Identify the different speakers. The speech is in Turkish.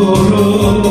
Speaker 1: Doğru.